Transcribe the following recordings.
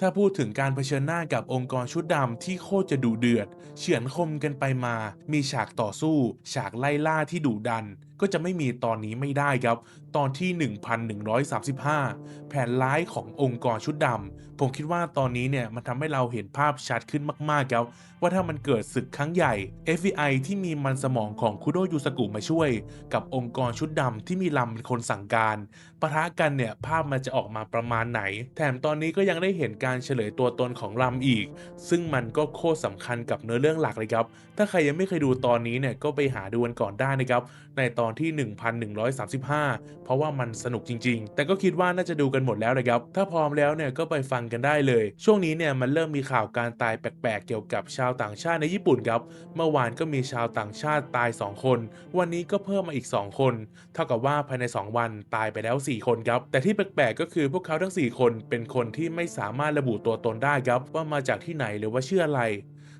ถ้าพูดถึงการเผชิญหน้ากับองค์กรชุดดำที่โคตรจะดุเดือด เฉือนคมกันไปมา มีฉากต่อสู้ ฉากไล่ล่าที่ดุดัน ก็จะไม่มีตอนนี้ไม่ได้ครับ ตอนที่ 1135 แผนร้ายขององค์กรชุดดำ ผมคิดว่าตอนนี้เนี่ยมันทำให้เราเห็นภาพชัดขึ้นมากๆครับ ว่าถ้ามันเกิดศึกครั้งใหญ่ FBI ที่มีมันสมองของคุโดยูสกุมาช่วย กับองค์กรชุดดำที่มีลำเป็นคนสั่งการปะทะกันเนี่ยภาพมันจะออกมาประมาณไหน แถมตอนนี้ก็ยังได้เห็นการเฉลยตัวตนของลำอีก ซึ่งมันก็โคตรสำคัญกับเนื้อเรื่องหลักเลยครับ ถ้าใครยังไม่เคยดูตอนนี้เนี่ยก็ไปหาดูกันก่อนได้นะครับในตอนที่ 1135เพราะว่ามันสนุกจริง ๆ แต่ก็คิดว่าน่าจะดูกันหมดแล้วนะครับ ถ้าพร้อมแล้วเนี่ยก็ไปฟังกันได้เลย ช่วงนี้เนี่ยมันเริ่มมีข่าวการตายแปลกๆ เกี่ยวกับชาวต่างชาติในญี่ปุ่นครับ เมื่อวานก็มีชาวต่างชาติตาย 2 คน วันนี้ก็เพิ่มมาอีก 2 คน เท่ากับว่าภายใน 2 วันตายไปแล้ว 4 คนครับ แต่ที่แปลกๆ ก็คือพวกเขาทั้ง 4 คนเป็นคนที่ไม่สามารถระบุตัวตนได้ครับว่ามาจากที่ไหนหรือว่าชื่ออะไร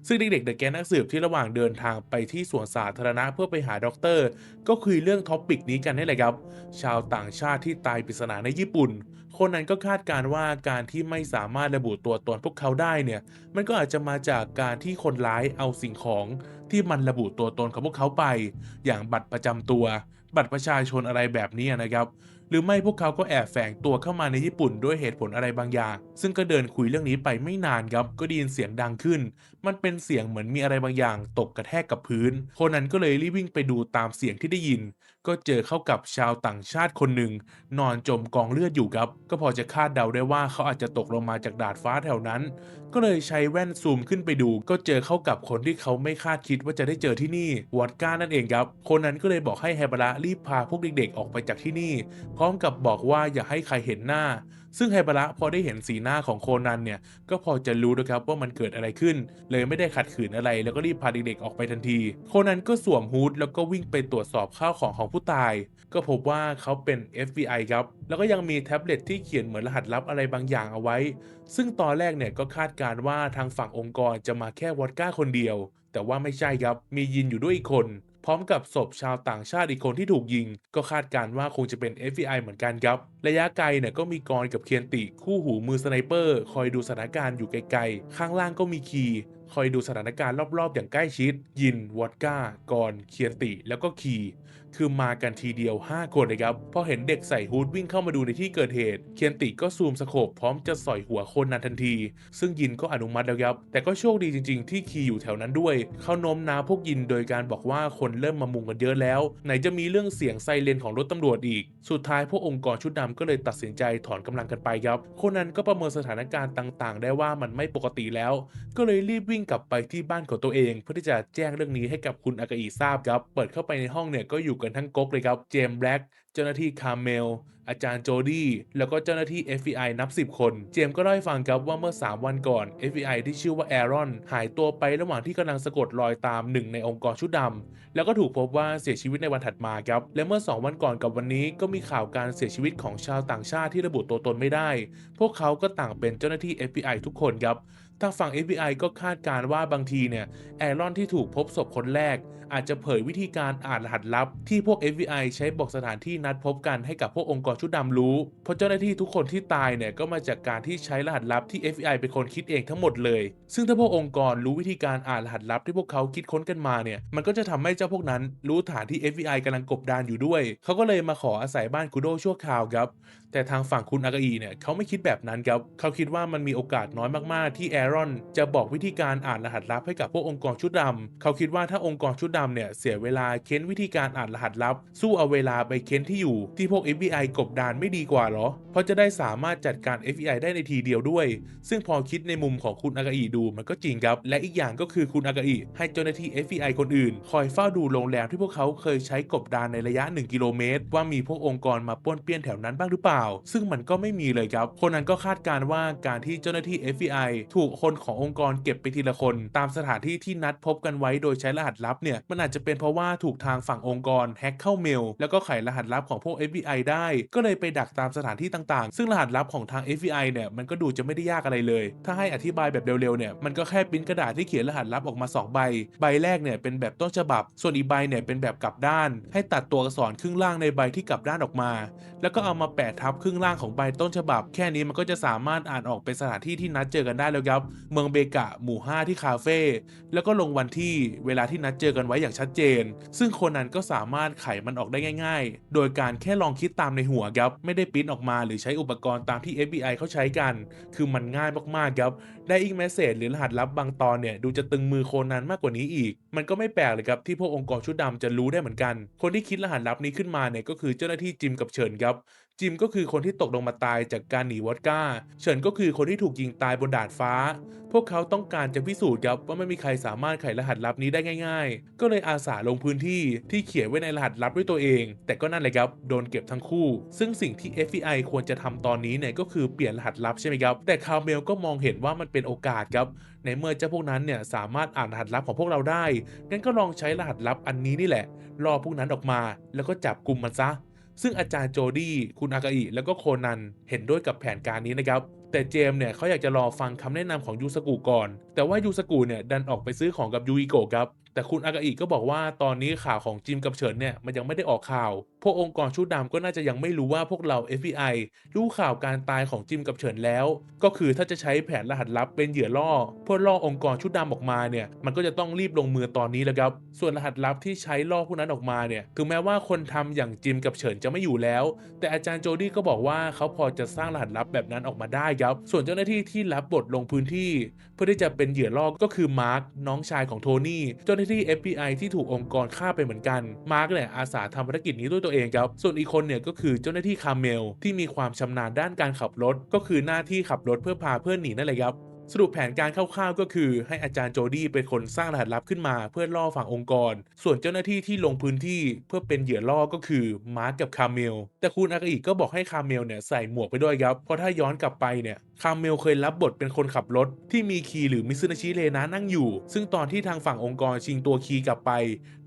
ซึ่งเด็กๆเดอะแกนนักสืบที่ระหว่างเดินทางไปที่สวนสาธารณะเพื่อไปหาด็อกเตอร์ ก็คุยเรื่องท็อปิกนี้กันนี่แหละครับ ชาวต่างชาติที่ตายปริศนาในญี่ปุ่น คนนั้นก็คาดการว่าการที่ไม่สามารถระบุตัวตนพวกเขาได้เนี่ย มันก็อาจจะมาจากการที่คนร้ายเอาสิ่งของที่มันระบุตัวตนของพวกเขาไป อย่างบัตรประจำตัว บัตรประชาชนอะไรแบบนี้นะครับ หรือไม่พวกเขาก็แอบแฝงตัวเข้ามาในญี่ปุ่นด้วยเหตุผลอะไรบางอย่าง ซึ่งก็เดินคุยเรื่องนี้ไปไม่นานครับก็ได้ยินเสียงดังขึ้น มันเป็นเสียงเหมือนมีอะไรบางอย่าง ตกกระแทกกับพื้น คนนั้นก็เลยรีบวิ่งไปดูตามเสียงที่ได้ยิน ก็เจอเข้ากับชาวต่างชาติคนหนึ่ง นอนจมกองเลือดอยู่ครับ ก็พอจะคาดเดาได้ว่าเขาอาจจะตกลงมาจากดาดฟ้าแถวนั้น ก็เลยใช้แว่นซูมขึ้นไปดู ก็เจอเข้ากับคนที่เขาไม่คาดคิดว่าจะได้เจอที่นี่วอดก้านั่นเองครับ คนนั้นก็เลยบอกให้ไฮบาระรีบพาพวกเด็กๆออกไปจากที่นี่ พร้อมกับบอกว่าอย่าให้ใครเห็นหน้า ซึ่งไฮบาระพอได้เห็นสีหน้าของโคนันเนี่ย ก็พอจะรู้นะครับว่ามันเกิดอะไรขึ้น เลยไม่ได้ขัดขืนอะไร แล้วก็รีบพาเด็กๆออกไปทันที โคนันก็สวมฮูดแล้วก็วิ่งไปตรวจสอบข้าวของของผู้ตาย ก็พบว่าเขาเป็น FBI ครับ แล้วก็ยังมีแท็บเล็ตที่เขียนเหมือนรหัสลับอะไรบางอย่างเอาไว้ ซึ่งตอนแรกเนี่ยก็คาดการณ์ว่าทางฝั่งองค์กรจะมาแค่วอดก้าคนเดียว แต่ว่าไม่ใช่ครับ มียินอยู่ด้วยอีกคน พร้อมกับศพชาวต่างชาติอีกคนที่ถูกยิง ก็คาดการณ์ว่าคงจะเป็น FBI เหมือนกันครับ ระยะไกลเนี่ยก็มีกรกับเคียนติ คู่หูมือสไนเปอร์ คอยดูสถานการณ์อยู่ไกลๆ ข้างล่างก็มีคีคอยดูสถานการณ์รอบๆ อย่างใกล้ชิด ยินวอดก้ากรเคียนติ แล้วก็คี คือมากันทีเดียว 5 คนเลยครับ พอเห็นเด็กใส่ฮูดวิ่งเข้ามาดูในที่เกิดเหตุ เคียนติก็ซูมสโคปพร้อมจะสอยหัวคนนั้นทันที ซึ่งยินก็อนุมัติแล้วครับ แต่ก็โชคดีจริง ๆ ที่คีอยู่แถวนั้นด้วย เขาโน้มน้าวพวกยินโดยการบอกว่าคนเริ่มมามุงกันเยอะแล้ว ไหนจะมีเรื่องเสียงไซเรนของรถตำรวจอีก สุดท้ายพวกองค์กรชุดดำก็เลยตัดสินใจถอนกำลังกันไปครับ คนนั้นก็ประเมินสถานการณ์ต่างๆ ได้ว่ามันไม่ปกติแล้ว ก็เลยรีบวิ่งกลับไปที่บ้านของตัวเอง เพื่อที่จะแจ้งเรื่องนี้ให้กับคุณอากาอิทราบครับ เปิดเข้าไปในห้องเนี่ยก็อยู่กันทั้งก๊กเลยครับ เจมส์แบล็กเจ้าหน้าที่คาร์เมล อาจารย์โจดี้ แล้วก็เจ้าหน้าที่ FBI นับ 10 คน เจมส์ก็เล่าให้ฟังครับว่าเมื่อ 3 วันก่อน FBI ที่ชื่อว่าแอรอน หายตัวไประหว่างที่กำลังสะกดรอยตามหนึ่งในองค์กรชุดดำ แล้วก็ถูกพบว่าเสียชีวิตในวันถัดมาครับ และเมื่อ 2 วันก่อนกับวันนี้ก็มีข่าวการเสียชีวิตของชาวต่างชาติที่ระบุตัวตนไม่ได้ พวกเขาก็ต่างเป็นเจ้าหน้าที่ FBI ทุกคนครับ ทางฝั่ง FBI ก็คาดการ์ว่าบางทีเนี่ยแอรอนที่ถูกพบศพคนแรก อาจจะเผยวิธีการอ่านรหัสลับ ที่พวก FBI ใช้บอกสถานที่นัดพบกันให้กับพวกองค์กรชุดดำรู้ เพราะเจ้าหน้าที่ทุกคนที่ตายเนี่ยก็มาจากการที่ใช้รหัสลับที่ FBI เป็นคนคิดเองทั้งหมดเลย ซึ่งถ้าพวกองค์กรรู้วิธีการอ่านรหัสลับที่พวกเขาคิดค้นกันมาเนี่ยมันก็จะทำให้เจ้าพวกนั้น รู้ฐานที่ FBI กำลังกบดานอยู่ด้วย เขาก็เลยมาขออาศัยบ้านคุโดชั่วคราวครับแต่ทางฝั่งคุณอากาอีเนี่ยเขาไม่คิดแบบนั้นครับเขาคิดว่ามันมีโอกาสน้อยมากๆที่แอรอนจะบอกวิธีการอ่านรหัสลับให้กับพวกองค์กรชุดดำเขาคิดว่าถ้าองค์กรชุดดำเนี่ยเสียเวลาเค้นวิธีการอ่านรหัสลับ สู้เอาเวลาไปเค้นที่อยู่ ที่พวก FBI กบดานไม่ดีกว่าเหรอ เพราะจะได้สามารถจัดการ FBI ได้ในทีเดียวด้วย ซึ่งพอคิดในมุมของคุณอากาอีดูมันก็จริงครับ และอีกอย่างก็คือคุณอากาอีให้เจ้าหน้าที่ FBI คนอื่น คอยเฝ้าดูโรงแรมที่พวกเขาเคยใช้กบดานในระยะ 1 กิโลเมตร ว่ามีพวกองค์กรมาป้วนเปี้ยนแถวนั้นบ้างหรือเปล่า ซึ่งมันก็ไม่มีเลยครับ คนนั้นก็คาดการณ์ว่าการที่เจ้าหน้าที่ FBI ถูกคนขององค์กรเก็บไปทีละคน ตามสถานที่ที่นัดพบกันไว้โดยใช้รหัสลับเนี่ยมันอาจจะเป็นเพราะว่าถูกทางฝั่งองค์กรแฮ็กเข้าเมล แล้วก็ไขรหัสลับของพวก FBI ได้ ก็เลยไปดักตามสถานที่ต่างๆ ซึ่งรหัสลับของทาง FBI เนี่ยมันก็ดูจะไม่ได้ยากอะไรเลย ถ้าให้อธิบายแบบเร็วๆเนี่ยมันก็แค่ปิ้นกระดาษที่เขียนรหัสลับออกมาสองใบ ใบแรกเนี่ยเป็นแบบต้นฉบับ ส่วนอีกใบเนี่ยเป็นแบบกลับด้าน ให้ตัดตัวอักษรครึ่งล่างในใบที่กลับด้านออกมา แล้วก็เอามาแปะทับครึ่งล่างของใบต้นฉบับ แค่นี้มันก็จะสามารถอ่านออกเป็นสถานที่ที่นัดเจอกันได้แล้วครับเมืองเบกะหมู่ 5 ที่คาเฟ่แล้วก็ลงวันที่เวลาที่นัดเจอกันไว้อย่างชัดเจน ซึ่งคนนั้นก็สามารถไขมันออกได้ง่าย ๆ โดยการแค่ลองคิดตามในหัวครับไม่ได้ปิ้นออกมาหรือใช้อุปกรณ์ตามที่ FBI เขาใช้กัน คือมันง่ายมากๆครับได้อีกเมสเซจหรือรหัสลับบางตอนเนี่ยดูจะตึงมือโคนันมากกว่านี้อีก มันก็ไม่แปลกเลยครับที่พวกองค์กรชุดดำจะรู้ได้เหมือนกัน คนที่คิดรหัสลับนี้ขึ้นมาเนี่ยก็คือเจ้าหน้าที่จิมกับเฉินครับ จิมก็คือคนที่ตกลงมาตายจากการหนีวอดก้า เฉินก็คือคนที่ถูกยิงตายบนดาดฟ้า พวกเขาต้องการจะพิสูจน์ครับว่าไม่มีใครสามารถไขรหัสลับนี้ได้ง่าย ๆ ก็เลยอาสาลงพื้นที่ที่เขียนไว้ในรหัสลับด้วยตัวเอง แต่ก็นั่นแหละครับโดนเก็บทั้งคู่ ซึ่งสิ่งที่ FBI ควรจะทำตอนนี้เนี่ยก็คือเปลี่ยนรหัสลับใช่ไหมครับ แต่คาร์เมลก็มองเห็นว่ามันเป็นโอกาสครับ ในเมื่อเจ้าพวกนั้นเนี่ยสามารถอ่านรหัสลับของพวกเราได้ งั้นก็ลองใช้รหัสลับอันนี้นี่แหละรอพวกนั้นออกมา แล้วก็จับกลุ่มมันซะ ซึ่งอาจารย์โจดี้คุณอากาอิแล้วก็โคนันเห็นด้วยกับแผนการนี้นะครับ แต่เจมส์เนี่ยเขาอยากจะรอฟังคำแนะนำของยูสกุก่อน แต่ว่ายูสกุเนี่ยดันออกไปซื้อของกับยูอิโกะครับ แต่คุณอากาอิก็บอกว่าตอนนี้ข่าวของจิมกับเฉินเนี่ยมันยังไม่ได้ออกข่าว พวกองค์กรชุดดำก็น่าจะยังไม่รู้ว่าพวกเรา FBI รู้ข่าวการตายของจิมกับเฉินแล้ว ก็คือถ้าจะใช้แผนรหัสลับเป็นเหยื่อล่อเพื่อล่อองค์กรชุดดำออกมาเนี่ยมันก็จะต้องรีบลงมือตอนนี้แล้วครับ ส่วนรหัสลับที่ใช้ล่อพวกนั้นออกมาเนี่ยถึงแม้ว่าคนทำอย่างจิมกับเฉินจะไม่อยู่แล้ว แต่อาจารย์โจดี้ก็บอกว่าเขาพอจะสร้างรหัสลับแบบนั้นออกมาได้ครับส่วนเจ้าหน้าที่ที่รับบทลงพื้นที่ เพื่อที่จะเป็นเหยื่อล่อก็คือมาร์คน้องชายของโทนี่เจ้าหน้าที่ FBI ที่ถูกองค์กรฆ่าไปเหมือนกัน มาร์คเนี่ยอาสาทำภารกิจนี้ด้วยตัวเองครับ ส่วนอีกคนเนี่ยก็คือเจ้าหน้าที่คาเมล ที่มีความชำนาญด้านการขับรถ ก็คือหน้าที่ขับรถเพื่อพาเพื่อนหนีนั่นแหละครับสรุปแผนการคร่าวๆก็คือ ให้อาจารย์โจดี้เป็นคนสร้างรหัสลับขึ้นมาเพื่อล่อฝั่งองค์กร ส่วนเจ้าหน้าที่ที่ลงพื้นที่เพื่อเป็นเหยื่อล่อก็คือมาร์กกับคาเมล แต่คุณอากาอิก็บอกให้คาเมลเนี่ยใส่หมวกไปด้วยครับ เพราะถ้าย้อนกลับไปเนี่ยคาเมลเคยรับบทเป็นคนขับรถ ที่มีคีหรือมิซึนาชิเลนะนั่งอยู่ ซึ่งตอนที่ทางฝั่งองค์กรชิงตัวคีกลับไป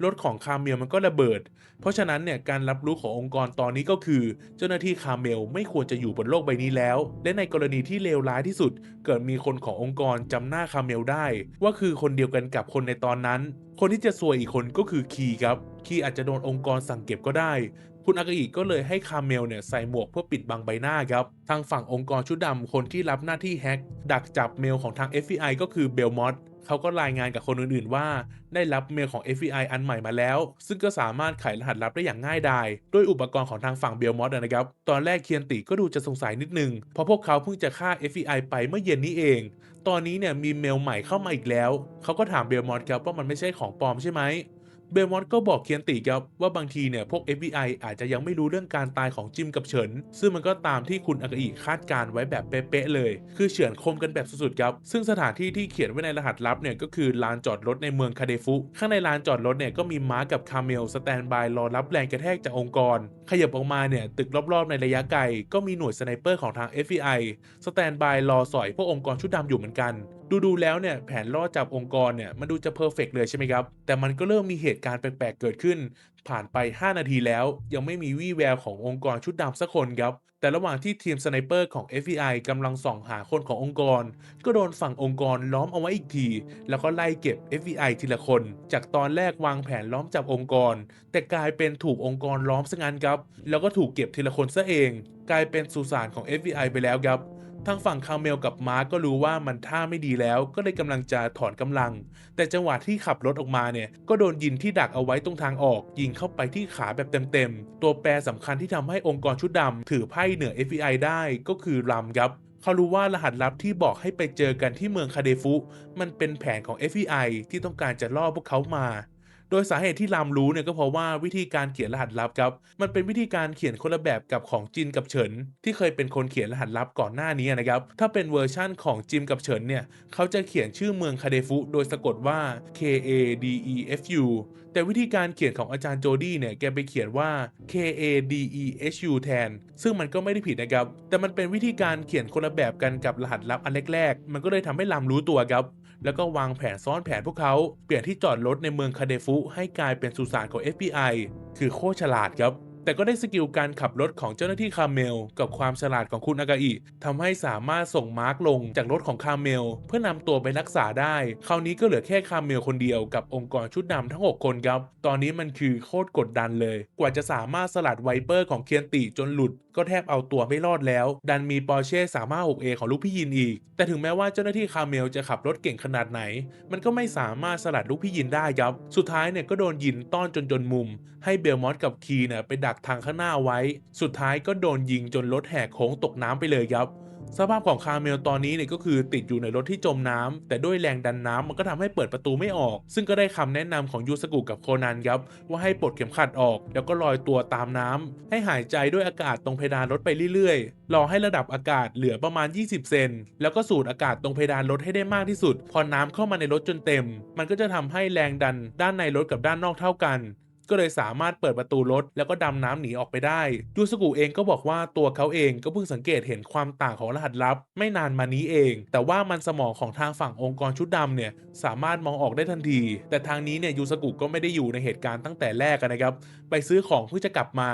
รถของคาเมลมันก็ระเบิด เพราะฉะนั้นเนี่ยการรับรู้ขององค์กรตอนนี้ก็คือ เจ้าหน้าที่คาเมลไม่ควรจะอยู่บนโลกใบนี้แล้ว และในกรณีที่เลวร้ายที่สุด เกิดมีคนขององค์กรจำหน้าคาเมลได้ ว่าคือคนเดียวกันกับคนในตอนนั้น คนที่จะซวยอีกคนก็คือคีครับคีอาจจะโดนองค์กรสั่งเก็บก็ได้ คุณอากาอิก็เลยให้คาเมลเนี่ยใส่หมวกเพื่อปิดบังใบหน้าครับ ทางฝั่งองค์กรชุดดำคนที่รับหน้าที่แฮ็กดักจับเมลของทาง FBI ก็คือเบลมอตเขาก็รายงานกับคนอื่นๆ ว่า ได้รับเมลของ FBI อันใหม่มาแล้ว ซึ่งก็สามารถไขรหัสลับได้อย่างง่ายดายด้วยอุปกรณ์ของทางฝั่งเบลมอตนะครับ ตอนแรกเคียนติก็ดูจะสงสัยนิดนึง เพราะพวกเขาเพิ่งจะฆ่า FBI ไปเมื่อเย็นนี้เอง ตอนนี้เนี่ยมีเมลใหม่เข้ามาอีกแล้ว เขาก็ถามเบลมอตครับว่ามันไม่ใช่ของปลอมใช่ไหม เบลมอนต์ก็บอกเคียนติครับว่าบางทีเนี่ยพวก FBI อาจจะยังไม่รู้เรื่องการตายของจิมกับเฉิน ซึ่งมันก็ตามที่คุณอากาอิคาดการไว้แบบเป๊ะๆเลย คือเฉือนคมกันแบบสุดๆครับ ซึ่งสถานที่ที่เขียนไว้ในรหัสลับเนี่ยก็คือลานจอดรถในเมืองคาเดฟุ ข้างในลานจอดรถเนี่ยก็มีม้ากับคาเมลสแตนบายรอรับแรงกระแทกจากองค์กร ขยับออกมาเนี่ยตึกรอบๆในระยะไกลก็มีหน่วยสไนเปอร์ของทาง FBI สแตนบายรอสอยพวกองค์กรชุดดำอยู่เหมือนกัน ดูๆแล้วเนี่ยแผนล่อจับองค์กรเนี่ยมันดูจะเพอร์เฟกเลยใช่ไหมครับ แต่มันก็เริ่มมีเหตุการณ์แปลกๆเกิดขึ้น ผ่านไป 5 นาทีแล้ว ยังไม่มีวี่แววขององค์กรชุดดำสักคนครับ แต่ระหว่างที่ทีมสไนเปอร์ของ FBI กำลังส่องหาคนขององค์กร ก็โดนฝั่งองค์กรล้อมเอาไว้อีกที แล้วก็ไล่เก็บ FBI ทีละคน จากตอนแรกวางแผนล้อมจับองค์กร แต่กลายเป็นถูกองค์กรล้อมซะงั้นครับ แล้วก็ถูกเก็บทีละคนซะเอง กลายเป็นสุสานของ FBI ไปแล้วครับ ทางฝั่งคาเมลกับมาร์กก็รู้ว่ามันท่าไม่ดีแล้ว ก็เลยกำลังจะถอนกำลัง แต่จังหวะที่ขับรถออกมาเนี่ยก็โดนยินที่ดักเอาไว้ตรงทางออก ยิงเข้าไปที่ขาแบบเต็มๆ ตัวแปรสำคัญที่ทำให้องค์กรชุดดำถือไพ่เหนือ FBI ได้ก็คือรัมครับเขารู้ว่ารหัสลับที่บอกให้ไปเจอกันที่เมืองคาเดฟุ มันเป็นแผนของ FBI ที่ต้องการจะล่อพวกเขามา โดยสาเหตุที่ลำรู้เนี่ยก็เพราะว่าวิธีการเขียนรหัสลับครับ มันเป็นวิธีการเขียนคนละแบบกับของจินกับเฉินที่เคยเป็นคนเขียนรหัสลับก่อนหน้านี้นะครับ ถ้าเป็นเวอร์ชั่นของจิมกับเฉินเนี่ยเขาจะเขียนชื่อเมืองคาเดฟุ โดยสะกดว่า K A D E F U แต่วิธีการเขียนของอาจารย์โจดี้เนี่ยแกไปเขียนว่า K A D E H U แทน ซึ่งมันก็ไม่ได้ผิดนะครับ แต่มันเป็นวิธีการเขียนคนละแบบกันกับรหัสลับอันแรกๆ มันก็เลยทำให้ลำรู้ตัวครับ แล้วก็วางแผนซ้อนแผนพวกเขา เปลี่ยนที่จอดรถในเมืองคาเดฟุให้กลายเป็นสุสานของ FBI คือโคตรฉลาดครับ แต่ก็ได้สกิลการขับรถของเจ้าหน้าที่คาเมล กับความฉลาดของคุณอากาอิทำให้สามารถส่งมาร์กลงจากรถของคาเมล เพื่อนำตัวไปรักษาได้ คราวนี้ก็เหลือแค่คาเมลคนเดียวกับองค์กรชุดดำทั้ง 6 คนครับ ตอนนี้มันคือโคตรกดดันเลย กว่าจะสามารถสลัดไวเปอร์ของเคียนติจนหลุด ก็แทบเอาตัวไม่รอดแล้ว ดันมีปอร์เช่สามารถ 6A ของลูกพี่ยินอีก แต่ถึงแม้ว่าเจ้าหน้าที่คาเมลจะขับรถเก่งขนาดไหน มันก็ไม่สามารถสลัดลูกพี่ยินได้ครับ สุดท้ายเนี่ยก็โดนยินต้อนจนจนมุม ให้เบลมอสกับคีเนี่ยไปดักทางข้างหน้าไว้ สุดท้ายก็โดนยิงจนรถแหกโค้งตกน้ำไปเลยครับ สภาพของคาร์เมลตอนนี้เนี่ยก็คือติดอยู่ในรถที่จมน้ำแต่ด้วยแรงดันน้ำมันก็ทำให้เปิดประตูไม่ออก ซึ่งก็ได้คำแนะนำของยูสกุกับโคนันครับว่าให้ปลดเข็มขัดออก แล้วก็ลอยตัวตามน้ำให้หายใจด้วยอากาศตรงเพดานรถไปเรื่อยๆ รอให้ระดับอากาศเหลือประมาณ 20 เซน แล้วก็สูดอากาศตรงเพดานรถให้ได้มากที่สุด พอน้ำเข้ามาในรถจนเต็ม มันก็จะทำให้แรงดันด้านในรถกับด้านนอกเท่ากัน ก็เลยสามารถเปิดประตูรถแล้วก็ดำน้ำหนีออกไปได้ยูสกุเองก็บอกว่าตัวเขาเองก็เพิ่งสังเกตเห็นความต่างของรหัสลับ ไม่นานมานี้เอง แต่ว่ามันสมองของทางฝั่งองค์กรชุดดำเนี่ยสามารถมองออกได้ทันที แต่ทางนี้เนี่ยยูสกุก็ไม่ได้อยู่ในเหตุการณ์ตั้งแต่แรกนะครับ ไปซื้อของเพื่อจะกลับมา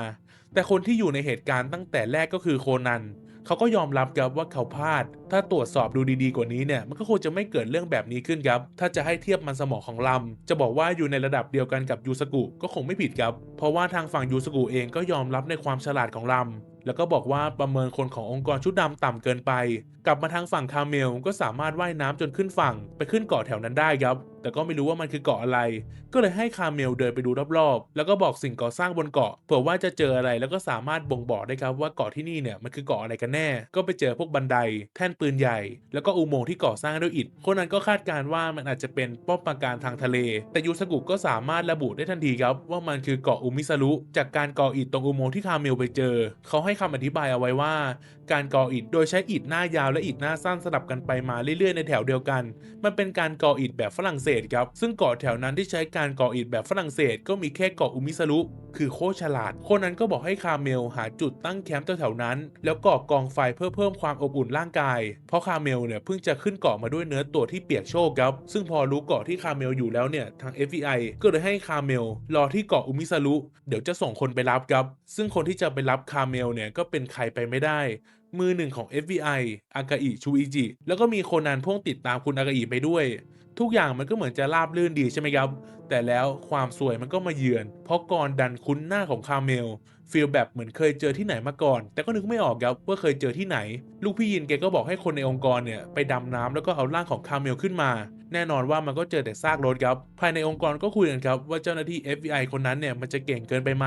แต่คนที่อยู่ในเหตุการณ์ตั้งแต่แรกก็คือโคนัน เขาก็ยอมรับครับว่าเขาพลาด ถ้าตรวจสอบดูดีๆกว่านี้เนี่ยมันก็คงจะไม่เกิดเรื่องแบบนี้ขึ้นครับ ถ้าจะให้เทียบมันสมองของลำ จะบอกว่าอยู่ในระดับเดียวกันกับยูสกุก็คงไม่ผิดครับ เพราะว่าทางฝั่งยูสกุเองก็ยอมรับในความฉลาดของลำแล้วก็บอกว่าประเมินคนขององค์กรชุดดำต่ำเกินไป กลับมาทางฝั่งคาเมลก็สามารถว่ายน้ำจนขึ้นฝั่ง ไปขึ้นเกาะแถวนั้นได้ครับ แต่ก็ไม่รู้ว่ามันคือเกาะอะไร ก็เลยให้คาเมลเดินไปดูรอบๆ แล้วก็บอกสิ่งก่อสร้างบนเกาะเผื่อว่าจะเจออะไรแล้วก็สามารถบ่งบอกได้ครับว่าเกาะที่นี่เนี่ยมันคือเกาะอะไรกันแน่ ก็ไปเจอพวกบันได แท่นปืนใหญ่ แล้วก็อุโมงค์ที่ก่อสร้างด้วยอิฐคนนั้นก็คาดการณ์ว่ามันอาจจะเป็นป้อมปราการทางทะเล แต่ยูสกุก็สามารถระบุได้ทันทีครับ ว่ามันคือเกาะอุมิสรุจากการก่ออิฐตรงอุโมงค์ที่คาเมลไปเจอ เขาให้คำอธิบายเอาไว้ว่าการก่ออิฐโดยใช้อิฐหน้ายาวและอิฐหน้าสั้นสลับกันไปมาเรื่อยๆในแถวเดียวกัน มันเป็นการก่ออิฐแบบฝรั่งเศสครับ ซึ่งเกาะแถวนั้นที่ใช้การก่ออิฐแบบฝรั่งเศสก็มีแค่เกาะอุมิสรุคือโคฉลาด คนนั้นก็บอกให้คาเมลหาจุดตั้งแคมป์แถวๆนั้น แล้วก่อกองไฟเพื่อเพิ่มความอบอุ่นร่างกาย เพราะคาเมลเนี่ยเพิ่งจะขึ้นเกาะมาด้วยเนื้อตัวที่เปียกโชกครับ ซึ่งพอรู้เกาะที่คาเมลอยู่แล้วเนี่ย ทาง FBI ก็เลยให้คาเมลรอที่เกาะอุมิสรุเดี๋ยวจะส่งคนไปรับครับ ซึ่งคนที่จะไปรับคาเมลเนี่ยก็เป็นใครไปไม่ได้ มือหนึ่งของ FBI อากาอิชูอิจิ แล้วก็มีโคนันพ่วงติดตามคุณอากาอิไปด้วย ทุกอย่างมันก็เหมือนจะราบลื่นดีใช่ไหมครับ แต่แล้วความสวยมันก็มาเยือน เพราะก่อนดันคุ้นหน้าของคาเมล ฟีลแบบเหมือนเคยเจอที่ไหนมาก่อน แต่ก็นึกไม่ออกครับว่าเคยเจอที่ไหน ลูกพี่ยินแกก็บอกให้คนในองค์กรเนี่ยไปดำน้ำแล้วก็เอาร่างของคาเมลขึ้นมา แน่นอนว่ามันก็เจอแต่ซากรถครับ ภายในองค์กรก็คุยกันครับว่าเจ้าหน้าที่ FBI คนนั้นเนี่ยมันจะเก่งเกินไปไหม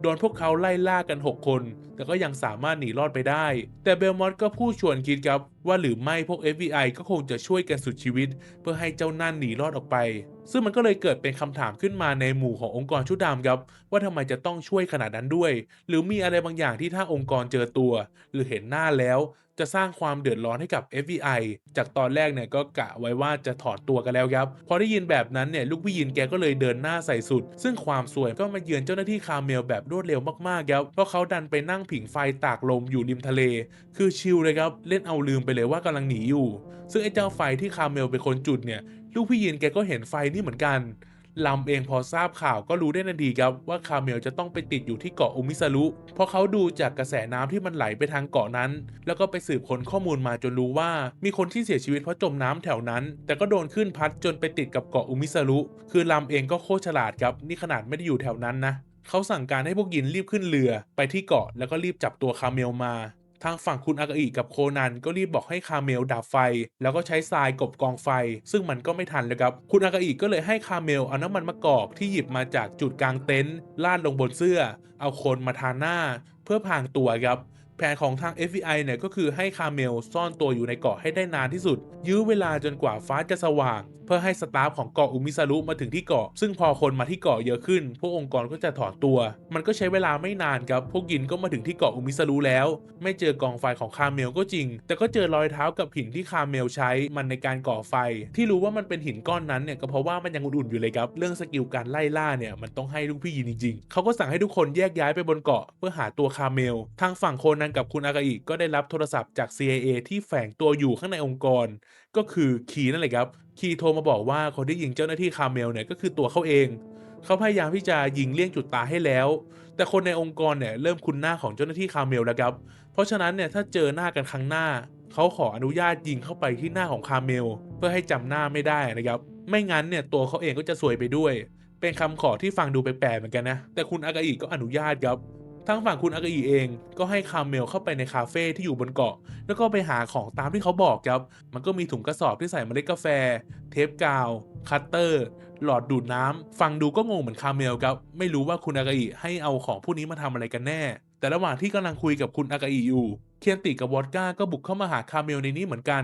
โดนพวกเขาไล่ล่ากัน 6 คน แต่ก็ยังสามารถหนีรอดไปได้ แต่เบลมอตก็พูดชวนคิดครับว่าหรือไม่พวก FBI ก็คงจะช่วยกันสุดชีวิต เพื่อให้เจ้านั่นหนีรอดออกไปซึ่งมันก็เลยเกิดเป็นคำถามขึ้นมาในหมู่ขององค์กรชุดดำครับ ว่าทำไมจะต้องช่วยขนาดนั้นด้วย หรือมีอะไรบางอย่างที่ถ้าองค์กรเจอตัว หรือเห็นหน้าแล้ว จะสร้างความเดือดร้อนให้กับ FBI จากตอนแรกเนี่ยก็กะไว้ว่าจะถอนตัวกันแล้วครับ พอได้ยินแบบนั้นเนี่ยลูกพี่ยินแกก็เลยเดินหน้าใส่สุด ซึ่งความสวยก็มาเยือนเจ้าหน้าที่คาเมลแบบรวดเร็วมากๆครับเพราะเขาดันไปนั่งผิงไฟตากลมอยู่ริมทะเล คือชิลเลยครับเล่นเอาลืมไปเลยว่ากำลังหนีอยู่ ซึ่งไอ้เจ้าไฟที่คาเมลเป็นคนจุดเนี่ย ลูกพี่ยินแกก็เห็นไฟนี่เหมือนกันลำเองพอทราบข่าวก็รู้ได้ทันทีครับว่าคาเมลจะต้องไปติดอยู่ที่เกาะอุมิสรุเพราะเขาดูจากกระแสน้ำที่มันไหลไปทางเกาะนั้น แล้วก็ไปสืบค้นข้อมูลมาจนรู้ว่า มีคนที่เสียชีวิตเพราะจมน้ำแถวนั้น แต่ก็โดนขึ้นพัดจนไปติดกับเกาะอุมิสรุคือลำเองก็โคตรฉลาดครับนี่ขนาดไม่ได้อยู่แถวนั้นนะเขาสั่งการให้พวกยินรีบขึ้นเรือไปที่เกาะแล้วก็รีบจับตัวคาเมลมา ทางฝั่งคุณอากาอิกับโคนันก็รีบบอกให้คาเมลดับไฟ แล้วก็ใช้ทรายกบกองไฟ ซึ่งมันก็ไม่ทันเลยครับ คุณอากาอิก็เลยให้คาเมลเอาน้ำมันมะกอกที่หยิบมาจากจุดกลางเต็นท์ลาดลงบนเสื้อ เอาโคนมาทาหน้า เพื่อพางตัวครับแผนของทาง FBI เนี่ยก็คือให้คาเมลซ่อนตัวอยู่ในเกาะให้ได้นานที่สุด ยื้อเวลาจนกว่าฟ้าจะสว่าง พื่อให้สตาฟของเกาะอุมิซารุมาถึงที่เกาะ ซึ่งพอคนมาที่เกาะเยอะขึ้น พวกองค์กรก็จะถอนตัว มันก็ใช้เวลาไม่นานครับ พวกยินก็มาถึงที่เกาะอุมิซารุแล้ว ไม่เจอกองไฟของคาเมลก็จริง แต่ก็เจอรอยเท้ากับหินที่คาเมลใช้มันในการก่อไฟ ที่รู้ว่ามันเป็นหินก้อนนั้นเนี่ยก็เพราะว่ามันยังอุ่นๆอยู่เลยครับ เรื่องสกิลการไล่ล่าเนี่ยมันต้องให้ลูกพี่ยินจริงๆ เขาก็สั่งให้ทุกคนแยกย้ายไปบนเกาะ เพื่อหาตัวคาเมล ทางฝั่งโคนันกับคุณอากาอิก็ได้รับโทรศัพท์จาก CIA ที่แฝงตัวอยู่ข้างในองค์กร ก็คือคีนั่นแหละครับคีโทรมาบอกว่าคนที่ยิงเจ้าหน้าที่คาเมลเนี่ยก็คือตัวเขาเอง เขาพยายามที่จะยิงเลี่ยงจุดตายให้แล้ว แต่คนในองค์กรเนี่ยเริ่มคุ้นหน้าของเจ้าหน้าที่คาเมลแล้วครับ เพราะฉะนั้นเนี่ยถ้าเจอหน้ากันครั้งหน้า เขาขออนุญาตยิงเข้าไปที่หน้าของคาเมล เพื่อให้จำหน้าไม่ได้นะครับ ไม่งั้นเนี่ยตัวเขาเองก็จะซวยไปด้วย เป็นคำขอที่ฟังดูแปลกๆเหมือนกันนะ แต่คุณอากาอิก็อนุญาตครับ ทั้งฝั่งคุณอากาอิเอง ก็ให้คาเมลเข้าไปในคาเฟ่ที่อยู่บนเกาะ แล้วก็ไปหาของตามที่เขาบอกครับ มันก็มีถุงกระสอบที่ใส่เมล็ดกาแฟ เทปกาว คัตเตอร์ หลอดดูดน้ำฟังดูก็งงเหมือนคาเมลครับ ไม่รู้ว่าคุณอากาอิให้เอาของพวกนี้มาทำอะไรกันแน่ แต่ระหว่างที่กำลังคุยกับคุณอากาอิอยู่ เคียนติกับวอดก้าก็บุกเข้ามาหาคาเมลในนี้เหมือนกัน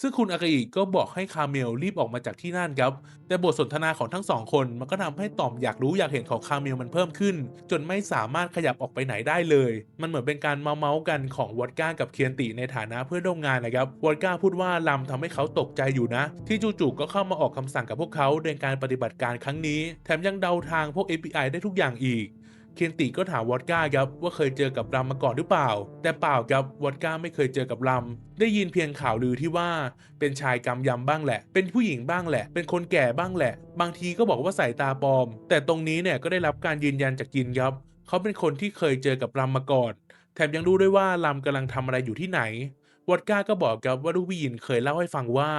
ซึ่งคุณอากาอิก็บอกให้คาเมลรีบออกมาจากที่นั่นครับ แต่บทสนทนาของทั้งสองคนมันก็ทำให้ต่อมอยากรู้อยากเห็นของคาเมลมันเพิ่มขึ้น จนไม่สามารถขยับออกไปไหนได้เลย มันเหมือนเป็นการเมาเมากันของวอดก้ากับเคียนติในฐานะเพื่อนร่วมงานนะครับ วอดก้าพูดว่าลำทำให้เขาตกใจอยู่นะ ที่จู่ๆก็เข้ามาออกคำสั่งกับพวกเขาในการปฏิบัติการครั้งนี้ แถมยังเดาทางพวก FBI ได้ทุกอย่างอีก เคนติก็ถามวอดก้าครับว่าเคยเจอกับรัมมาก่อนหรือเปล่า แต่เปล่าครับวอดก้าไม่เคยเจอกับรัม ได้ยินเพียงข่าวลือที่ว่า เป็นชายกำยำบ้างแหละ เป็นผู้หญิงบ้างแหละ เป็นคนแก่บ้างแหละ บางทีก็บอกว่าสายตาปลอม แต่ตรงนี้เนี่ยก็ได้รับการยืนยันจากยินครับ เขาเป็นคนที่เคยเจอกับรัมมาก่อน แถมยังรู้ด้วยว่ารัมกำลังทำอะไรอยู่ที่ไหน วอดก้าก็บอกกับว่าลูกพี่ยินเคยเล่าให้ฟังว่า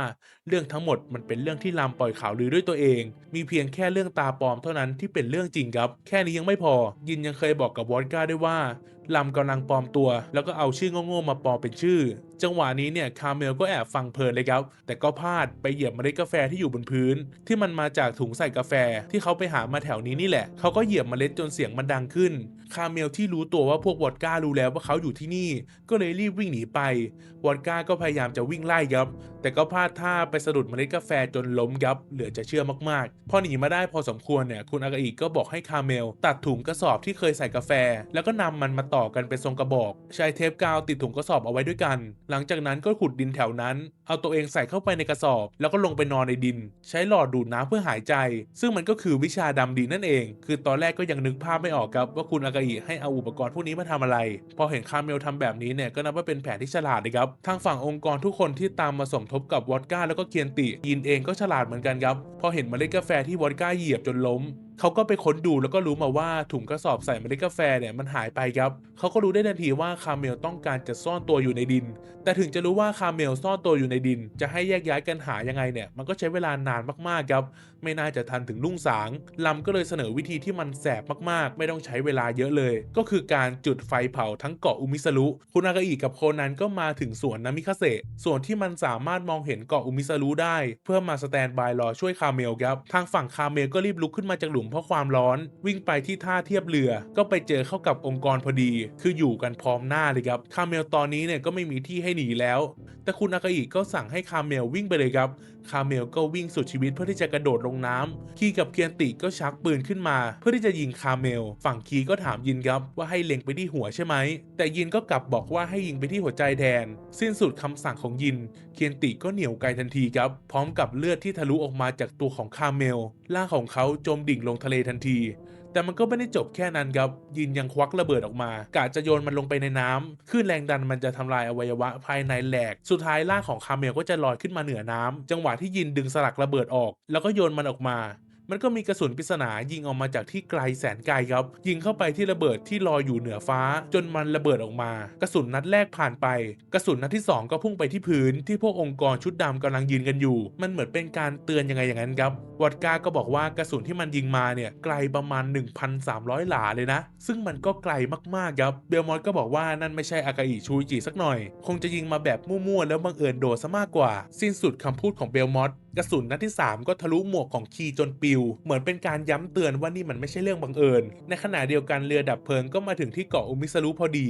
เรื่องทั้งหมดมันเป็นเรื่องที่ลำปล่อยข่าวลือด้วยตัวเอง มีเพียงแค่เรื่องตาปลอมเท่านั้นที่เป็นเรื่องจริงครับ แค่นี้ยังไม่พอ ยินยังเคยบอกกับวอดก้าด้วยว่าลำกำลังปลอมตัว แล้วก็เอาชื่อโง่ๆมาปลอมเป็นชื่อ จังหวะนี้เนี่ยคาเมลก็แอบฟังเพลินเลยครับ แต่ก็พลาดไปเหยียบเมล็ดกาแฟที่อยู่บนพื้น ที่มันมาจากถุงใส่กาแฟที่เขาไปหามาแถวนี้นี่แหละ เขาก็เหยียบเมล็ดจนเสียงมันดังขึ้น คาเมลที่รู้ตัวว่าพวกวอดก้ารู้แล้วว่าเขาอยู่ที่นี่ ก็เลยรีบวิ่งหนีไป วอดก้าก็พยายามจะวิ่งไล่ครับ แต่ก็พลาดท่าไปสะดุดเมล็ดกาแฟจนล้มครับเหลือจะเชื่อมากๆ พอหนีมาได้พอสมควรเนี่ยคุณอากาอิก็บอกให้คาเมล ตัดถุงกระสอบที่เคยใส่กาแฟ แล้วก็นำมันมาต่อกันเป็นทรงกระบอก ใช้เทปกาวติดถุงกระสอบเอาไว้ด้วยกัน หลังจากนั้นก็ขุดดินแถวนั้น เอาตัวเองใส่เข้าไปในกระสอบ แล้วก็ลงไปนอนในดิน ใช้หลอดดูดน้ำเพื่อหายใจ ซึ่งมันก็คือวิชาดำดินนั่นเอง คือตอนแรกก็ยังนึกภาพไม่ออกครับว่าคุณอากาอิให้เอาอุปกรณ์พวกนี้มาทำอะไร พอเห็นคาเมลทำแบบนี้เนี่ยก็นับว่าเป็นแผนที่ฉลาดนะครับทางฝั่งองค์กรทุกคนที่ตามมาสมทบกับวอดก้าแล้วก็เคียนติยินเองก็ฉลาดเหมือนกันครับพอเห็นเมล็ดกาแฟที่วอดก้าเหยียบจนล้ม เขาก็ไปค้นดูแล้วก็รู้มาว่าถุงกระสอบใส่เมล็ดกาแฟเนี่ยมันหายไปครับ เขาก็รู้ได้ทันทีว่าคาเมลต้องการจะซ่อนตัวอยู่ในดิน แต่ถึงจะรู้ว่าคาเมลซ่อนตัวอยู่ในดิน จะให้แยกย้ายกันหายังไงเนี่ย มันก็ใช้เวลานานมากๆครับ ไม่น่าจะทันถึงรุ่งสางลำก็เลยเสนอวิธีที่มันแสบมากๆ ไม่ต้องใช้เวลาเยอะเลย ก็คือการจุดไฟเผาทั้งเกาะอุมิสรุคุณอากาอิกับโคนันก็มาถึงสวนนามิคาเซะส่วนที่มันสามารถมองเห็นเกาะอุมิสรุได้ เพื่อมาสแตนบายรอช่วยคาเมลครับทางฝั่งคาเมลก็รีบลุกขึ้นมาจากหลุมเพราะความร้อน วิ่งไปที่ท่าเทียบเรือ ก็ไปเจอเข้ากับองค์กรพอดี คืออยู่กันพร้อมหน้าเลยครับ คาเมลตอนนี้เนี่ยก็ไม่มีที่ให้หนีแล้ว แต่คุณอากาอิก็สั่งให้คาเมลวิ่งไปเลยครับ คาเมลก็วิ่งสุดชีวิตเพื่อที่จะกระโดดลงน้ำคีกับเคียนติก็ชักปืนขึ้นมา เพื่อที่จะยิงคาเมล ฝั่งคีก็ถามยินครับว่าให้เล็งไปที่หัวใช่ไหม แต่ยินก็กลับบอกว่าให้ยิงไปที่หัวใจแทน สิ้นสุดคำสั่งของยิน เคียนติก็เหนียวไกลทันทีครับ พร้อมกับเลือดที่ทะลุออกมาจากตัวของคาเมล ร่างของเขาจมดิ่งลงทะเลทันที แต่มันก็ไม่ได้จบแค่นั้นครับ ยินยังควักระเบิดออกมากะจะโยนมันลงไปในน้ำคลื่นแรงดันมันจะทำลายอวัยวะภายในแหลก สุดท้ายร่างของคาเมลก็จะลอยขึ้นมาเหนือน้ำจังหวะที่ยินดึงสลักระเบิดออก แล้วก็โยนมันออกมา มันก็มีกระสุนปริศนายิงออกมาจากที่ไกลแสนไกลครับ ยิงเข้าไปที่ระเบิดที่ลอยอยู่เหนือฟ้า จนมันระเบิดออกมา กระสุนนัดแรกผ่านไป กระสุนนัดที่สองก็พุ่งไปที่พื้นที่พวกองค์กรชุดดำกำลังยืนกันอยู่ มันเหมือนเป็นการเตือนยังไงอย่างนั้นครับวอดก้าก็บอกว่ากระสุนที่มันยิงมาเนี่ยไกลประมาณ 1,300 หลาเลยนะ ซึ่งมันก็ไกลมากๆครับเบลมอนก็บอกว่านั่นไม่ใช่อากาอิชูอิจิสักหน่อย คงจะยิงมาแบบมั่วๆแล้วบังเอิญโดนซะมากกว่า สิ้นสุดคำพูดของเบลมอน กระสุนนัดที่ 3 ก็ทะลุหมวกของคีจนปิว เหมือนเป็นการย้ำเตือนว่านี่มันไม่ใช่เรื่องบังเอิญ ในขณะเดียวกันเรือดับเพลิงก็มาถึงที่เกาะอุมิสรุพอดี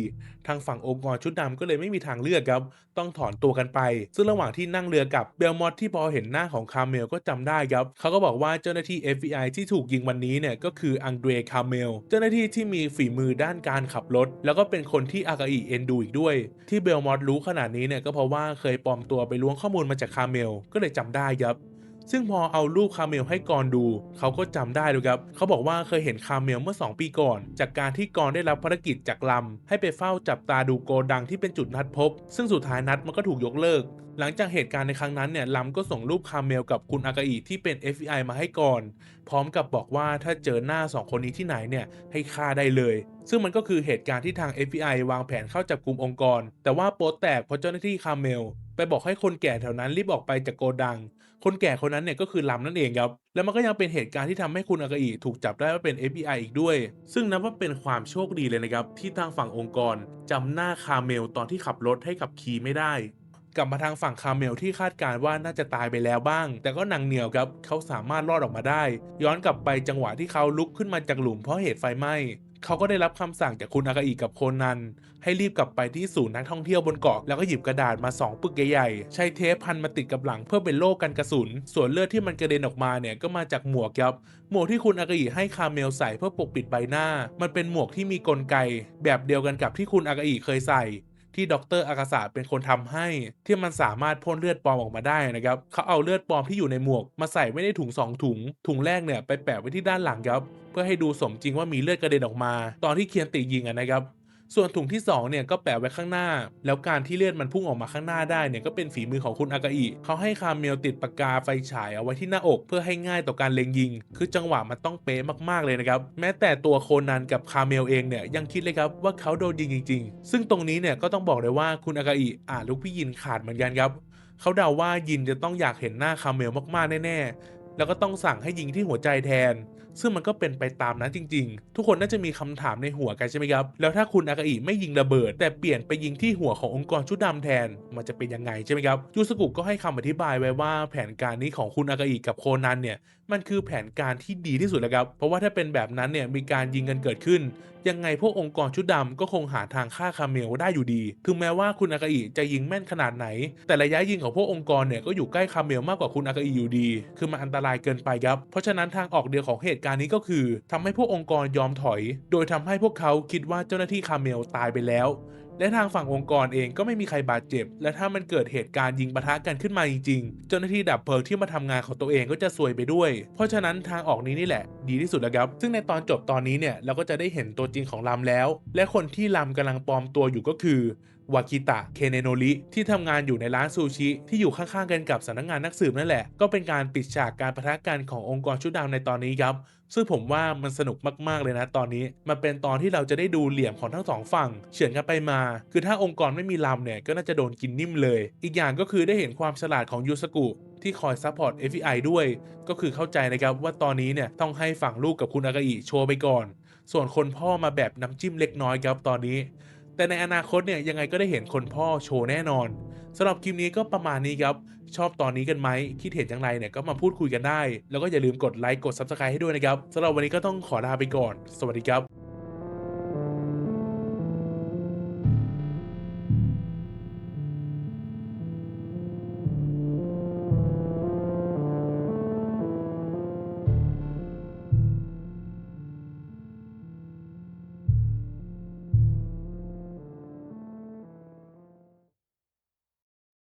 ทางฝั่งองค์กรชุดดำก็เลยไม่มีทางเลือกครับ ต้องถอนตัวกันไป ซึ่งระหว่างที่นั่งเรือกับเบลมอตที่พอเห็นหน้าของคาเมลก็จำได้ครับ เขาก็บอกว่าเจ้าหน้าที่ FBI ที่ถูกยิงวันนี้เนี่ยก็คืออังเดรคาเมล เจ้าหน้าที่ที่มีฝีมือด้านการขับรถ แล้วก็เป็นคนที่อากาอิเอ็นดูอีกด้วย ที่เบลมอตรู้ขนาดนี้เนี่ยก็เพราะว่าเคยปลอมตัวไปล้วงข้อมูลมาจากคาเมล ก็เลยจำได้ครับ ซึ่งพอเอารูปคาเมลให้กรดู เขาก็จำได้เลยครับ เขาบอกว่าเคยเห็นคาเมลเมื่อ 2 ปีก่อน จากการที่กรได้รับภารกิจจากลำ ให้ไปเฝ้าจับตาดูโกดังที่เป็นจุดนัดพบ ซึ่งสุดท้ายนัดมันก็ถูกยกเลิก หลังจากเหตุการณ์ในครั้งนั้นเนี่ยลำก็ส่งรูปคาเมลกับคุณอากาอิที่เป็น FBI มาให้ก่อน พร้อมกับบอกว่าถ้าเจอหน้า 2 คนนี้ที่ไหนเนี่ยให้ฆ่าได้เลย ซึ่งมันก็คือเหตุการณ์ที่ทาง FBI วางแผนเข้าจับกลุ่มองค์กร แต่ว่าโป๊แตกเพราะเจ้าหน้าที่คาเมลไปบอกให้คนแก่แถวนั้นรีบออกไปจากโกดัง คนแก่คนนั้นเนี่ยก็คือลำนั่นเองครับ แล้วมันก็ยังเป็นเหตุการณ์ที่ทำให้คุณอากาอิถูกจับได้ว่าเป็น FBI อีกด้วย ซึ่งนับว่าเป็นความโชคดีเลยนะครับ ที่ทางฝั่งองค์กรจำหน้าคาเมลตอนที่ขับรถให้กับคีไม่ได้กลับมาทางฝั่งคาเมลที่คาดการณ์ว่าน่าจะตายไปแล้วบ้าง แต่ก็หนังเหนียวครับเขาสามารถรอดออกมาได้ ย้อนกลับไปจังหวะที่เขาลุกขึ้นมาจากหลุมเพราะเหตุไฟไหม้เขาก็ได้รับคำสั่งจากคุณอากาอิกับโคนัน ให้รีบกลับไปที่ศูนย์นักท่องเที่ยวบนเกาะแล้วก็หยิบกระดาษมา 2 ปึกใหญ่ๆ ใช้เทปพันมาติดกับหลังเพื่อเป็นโล่กันกระสุน ส่วนเลือดที่มันกระเด็นออกมาเนี่ยก็มาจากหมวกครับ หมวกที่คุณอากาอิให้คาเมลใส่เพื่อปกปิดใบหน้า มันเป็นหมวกที่มีกลไก แบบเดียวกันกับที่คุณอากาอิเคยใส่ ที่ดรอากาศาเป็นคนทำให้ ที่มันสามารถพ่นเลือดปลอมออกมาได้นะครับเขาเอาเลือดปลอมที่อยู่ในหมวก มาใส่ไว้ในถุง 2 ถุง ถุงแรกเนี่ยไปแปะไว้ที่ด้านหลังครับเพื่อให้ดูสมจริงว่ามีเลือดกระเด็นออกมา ตอนที่เคียนติยิงนะครับ ส่วนถุงที่2เนี่ยก็แปะไว้ข้างหน้า แล้วการที่เลือดมันพุ่งออกมาข้างหน้าได้เนี่ยก็เป็นฝีมือของคุณอากาอิเขาให้คาเมลติดปากกาไฟฉายเอาไว้ที่หน้าอกเพื่อให้ง่ายต่อการเล็งยิง คือจังหวะมันต้องเป๊ะมากๆเลยนะครับ แม้แต่ตัวโคนันกับคาเมลเองเนี่ยยังคิดเลยครับว่าเขาโดนยิงจริง ๆ ซึ่งตรงนี้เนี่ยก็ต้องบอกเลยว่าคุณอากาอิอ่านลูกพี่ยินขาดเหมือนกันครับเขาเดาว่ายินจะต้องอยากเห็นหน้าคาเมลมากๆแน่ๆแล้วก็ต้องสั่งให้ยิงที่หัวใจแทน ซึ่งมันก็เป็นไปตามนั้นจริง ๆ ทุกคนน่าจะมีคำถามในหัวกันใช่ไหมครับ แล้วถ้าคุณอากาอิไม่ยิงระเบิด แต่เปลี่ยนไปยิงที่หัวขององค์กรชุดดำแทน มันจะเป็นยังไงใช่ไหมครับ ยูสกุก็ให้คำอธิบายไว้ว่าแผนการนี้ของคุณอากาอิกับโคนันเนี่ย มันคือแผนการที่ดีที่สุดแล้วครับ เพราะว่าถ้าเป็นแบบนั้นเนี่ยมีการยิงกันเกิดขึ้น ยังไงพวกองค์กรชุดดำก็คงหาทางฆ่าคาเมลได้อยู่ดี ถึงแม้ว่าคุณอากาอิจะยิงแม่นขนาดไหน แต่ระยะยิงของพวกองค์กรเนี่ยก็อยู่ใกล้คาเมลมากกว่าคุณอากาอิอยู่ดี คือมันอันตรายเกินไปครับ เพราะฉะนั้นทางออกเดียวของเหตุการณ์นี้ก็คือทำให้พวกองค์กรยอมถอย โดยทำให้พวกเขาคิดว่าเจ้าหน้าที่คาเมลตายไปแล้ว และทางฝั่งองค์กรเองก็ไม่มีใครบาดเจ็บ และถ้ามันเกิดเหตุการณ์ยิงปะทะกันขึ้นมาจริงๆ เจ้าหน้าที่ดับเพลิงที่มาทำงานของตัวเองก็จะซวยไปด้วย เพราะฉะนั้นทางออกนี้นี่แหละ ดีที่สุดแล้วครับ ซึ่งในตอนจบตอนนี้เนี่ยเราก็จะได้เห็นตัวจริงของลำแล้ว และคนที่ลำกำลังปลอมตัวอยู่ก็คือวากิตะ เคเนโนริ ที่ทำงานอยู่ในร้านซูชิ ที่อยู่ข้างๆกันกับสำนักงานนักสืบนั่นแหละ ก็เป็นการปิดฉากการประทะกันขององค์กรชุดดำในตอนนี้ครับ ซึ่งผมว่ามันสนุกมาก ๆ เลยนะตอนนี้ มันเป็นตอนที่เราจะได้ดูเหลี่ยมของทั้งสองฝั่งเฉือนกันไปมา คือถ้าองค์กรไม่มีลำเนี่ยก็น่าจะโดนกินนิ่มเลย อีกอย่างก็คือได้เห็นความฉลาดของยูสกุที่คอยซัพพอร์ต FBI ด้วย ก็คือเข้าใจนะครับว่าตอนนี้เนี่ยต้องให้ฝั่งลูกกับคุณอากาอิโชว์ไปก่อน ส่วนคนพ่อมาแบบน้ำจิ้มเล็กน้อยครับตอนนี้ แต่ในอนาคตเนี่ยยังไงก็ได้เห็นคนพ่อโชว์แน่นอนสำหรับคลิปนี้ก็ประมาณนี้ครับ ชอบตอนนี้กันไหมคิดเห็นอย่างไรเนี่ยก็มาพูดคุยกันได้ แล้วก็อย่าลืมกดไลค์กด Subscribe ให้ด้วยนะครับสำหรับวันนี้ก็ต้องขอลาไปก่อน สวัสดีครับ